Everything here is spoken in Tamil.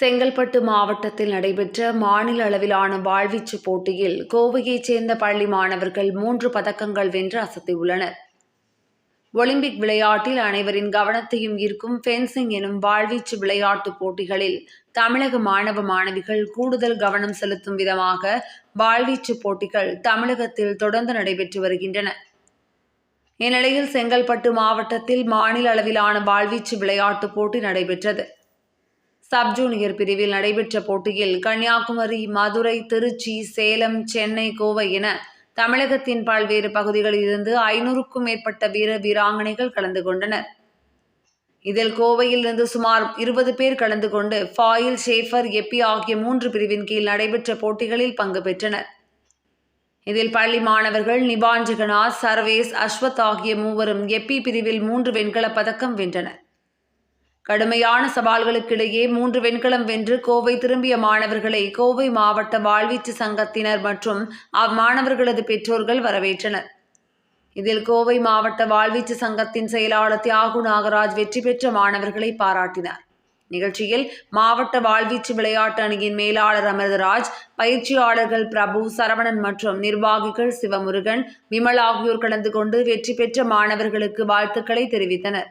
செங்கல்பட்டு மாவட்டத்தில் நடைபெற்ற மாநில அளவிலான வாழ்வீச்சு போட்டியில் கோவையைச் சேர்ந்த பள்ளி மாணவர்கள் மூன்று பதக்கங்கள் வென்று அசத்தியுள்ளனர். ஒலிம்பிக் விளையாட்டில் அனைவரின் கவனத்தையும் ஈர்க்கும் ஃபென்சிங் எனும் வாழ்வீச்சு விளையாட்டுப் போட்டிகளில் தமிழக மாணவ மாணவிகள் கூடுதல் கவனம் செலுத்தும் விதமாக வாழ்வீச்சு போட்டிகள் தமிழகத்தில் தொடர்ந்து நடைபெற்று வருகின்றன. இந்நிலையில் செங்கல்பட்டு மாவட்டத்தில் மாநில அளவிலான வாழ்வீச்சு விளையாட்டுப் போட்டி நடைபெற்றது. சப் ஜூனியர் பிரிவில் நடைபெற்ற போட்டியில் கன்னியாகுமரி மதுரை திருச்சி சேலம் சென்னை கோவை என தமிழகத்தின் பல்வேறு பகுதிகளில் இருந்து ஐநூறுக்கும் மேற்பட்ட வீர வீராங்கனைகள் கலந்து கொண்டனர். இதில் கோவையிலிருந்து சுமார் இருபது பேர் கலந்து கொண்டு ஃபாயில் ஷேஃபர் எப்பி ஆகிய மூன்று பிரிவின் கீழ் நடைபெற்ற போட்டிகளில் பங்கு பெற்றனர். இதில் பள்ளி மாணவர்கள் நிபான் ஜெகநாத் சர்வேஸ் அஸ்வத் ஆகிய மூவரும் எப்பி பிரிவில் மூன்று வெண்கலப் பதக்கம் வென்றனர். கடுமையான சவால்களுக்கிடையே மூன்று வெண்கலம் வென்று கோவை திரும்பிய மாணவர்களை கோவை மாவட்ட வாழ்வீச்சு சங்கத்தினர் மற்றும் அம்மாணவர்களது பெற்றோர்கள் வரவேற்றனர். இதில் கோவை மாவட்ட வாழ்வீச்சு சங்கத்தின் செயலாளர் தியாகு நாகராஜ் வெற்றி பெற்ற மாணவர்களை பாராட்டினார். நிகழ்ச்சியில் மாவட்ட வாழ்வீச்சு விளையாட்டு அணியின் மேலாளர் அமிர்தராஜ் பயிற்சியாளர்கள் பிரபு சரவணன் மற்றும் நிர்வாகிகள் சிவமுருகன் விமல் ஆகியோர் கலந்து கொண்டு வெற்றி பெற்ற மாணவர்களுக்கு வாழ்த்துக்களை தெரிவித்தனர்.